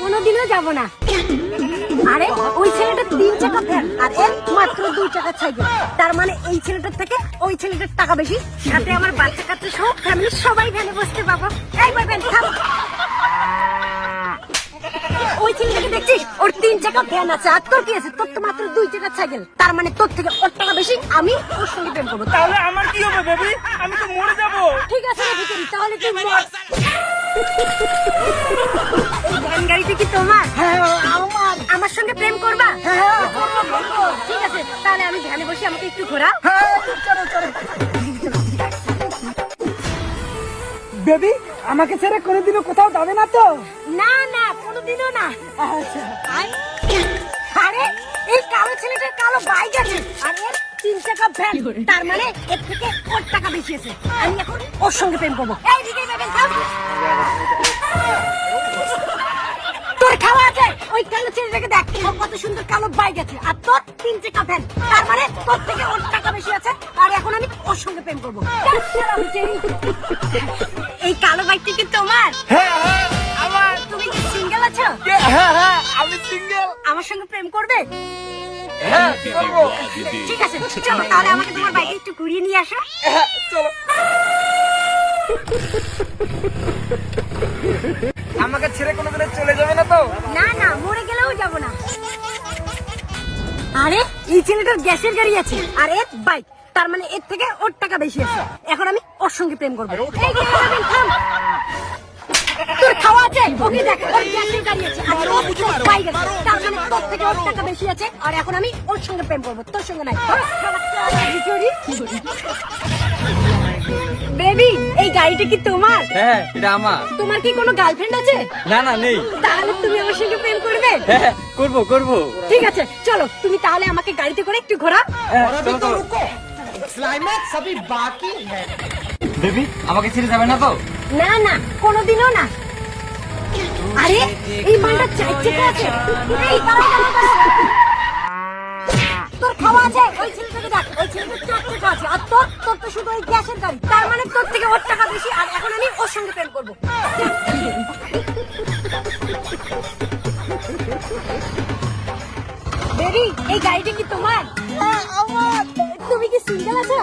কোনোদিনও যাব না। আরে ওই ছেলেটা তিন চাকা ফ্যান আর এর মাত্র দুই চাকা সাইকেল। তার মানে এই ছেলেটার থেকে ওই ছেলেটার টাকা বেশি। সাথে আমার বাচ্চা কাচ্চা সব ফ্যামিলি সবাই ভ্যানে বসতে পাবো এইবার ভ্যান থাম। ওই ছেলেটাকে দেখছিস? ওর তিন চাকা ফ্যান আছে আর তোর কি আছে? তোর তো মাত্র দুই চাকা সাইকেল। তার মানে তোর থেকে ওর টাকা বেশি আমি ওর সঙ্গে প্রেম করব। তাহলে আমার কি হবে বেবি? আমি তো মরে যাব। ঠিক আছে ভিখারি তাহলে তুই মর। আমার আমার সঙ্গে প্রেম করবা? হ্যাঁ। ঠিক আছে তাহলে আমি ভ্যানে বসে আমাকে একটু ঘোরা। হ্যাঁ বেবি আমাকে ছেড়ে কোনোদিনও কোথাও যাবে না তো? না না কোনোদিনও না। আচ্ছা। আরে এই কালো ছেলেটার কালো বাইক আছে। আর তিন চাকা ভ্যান তার মানে এর থেকে ওর টাকা বেশি আছে? আমি এখন ওর সঙ্গে প্রেম করব। এই ওই কালো ছেলেটাকে দেখ ওর কত সুন্দর কালো বাইক আছে। আর তোর তিন চাকা ভ্যান তার মানে তোর থেকে ওর টাকা বেশি আছে আর এখন আমি ওর সঙ্গে প্রেম করব। এই কালো বাইকটা কি তোমার? হ্যাঁ হ্যাঁ আমার। তুমি কি সিঙ্গেল আছো? হ্যাঁ আমি সিঙ্গেল। আমার সঙ্গে প্রেম করবে? ঠিক আছে চলো তাহলে আমাকে তোমার বাইকে একটু ঘুরিয়ে নিয়ে আসো। চলো। আমাকে ছেড়ে কোনোদিন চলে যাবে না তো না না মরে গেলেও যাব না আরে এই ছেলেটার গ্যাসের গাড়ি আছে আর এর বাইক তার মানে এর থেকে ওর টাকা বেশি আছে এখন আমি ওর সঙ্গে প্রেম করব। তোর খাওয়া আছে ওকে দেখ ওর গ্যাসের গাড়ি আছে আর ওর বাইক আছে তার মানে তোর থেকে ওর টাকা বেশি আছে আর এখন আমি ওর সঙ্গে প্রেম করব তোর সঙ্গে নাই গাড়িটা কি তোমার? হ্যাঁ এটা আমার। তোমার কি কোনো গার্লফ্রেন্ড আছে? না না নেই। তাহলে তুমি আমার সঙ্গে প্রেম করবে? হ্যাঁ, হ্যাঁ করব করব। ঠিক আছে চলো তুমি তাহলে আমাকে গাড়িতে করে একটু ঘোরা। হ্যাঁ, সবই বাকি হ্যাঁ বেবি আমাকে ছেড়ে যাবে না তো? না না কোনোদিনও না। আরে এই মালটা চাইছে এই তোর খাওয়া আছে ওই ওই গ্যাসের গাড়ি। তার মানে তোর থেকে ওর টাকা বেশি আর এখন আমি ওর সঙ্গে প্রেম করব। বেবি এই গাড়িটা কি তোমার? আমার। তুমি কি সিঙ্গেল আছো?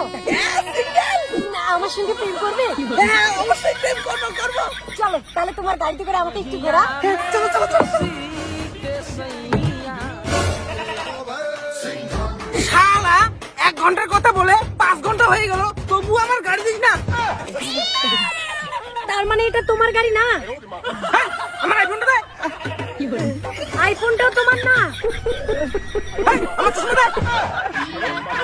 না আমার সঙ্গে প্রেম করবে? হ্যাঁ অবশ্যই প্রেম করব করব। চলো তাহলে তোমার গাড়িতে করে আমাকে একটু ঘোরা। হ্যাঁ, চলো চলো চলো। ঘণ্টার কথা বলে পাঁচ ঘণ্টা হয়ে গেল তবু আমার গাড়ি দিস না। তার মানে এটা তোমার গাড়ি না? হ্যাঁ, আমার আইফোনটা দে। আইফোনটাও তোমার না? হ্যাঁ, আমার চশমা দে।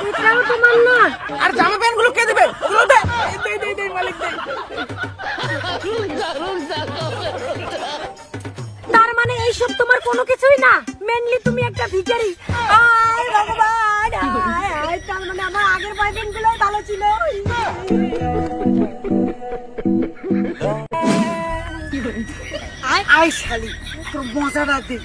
এটাও তোমার না? আর জামা প্যান্টগুলো কে দেবে? ওগুলো দে। দে দে দে মালিক দে। তার মানে এইসব তোমার কোনো কিছুই না? মেনলি তুমি একটা ভিখারি। আয় ভগবান আয়, তার মানে আমার আগের বয়ফ্রেন্ডগুলো ভালো ছিল। আয় আয় শালি তোর মজাটা দে।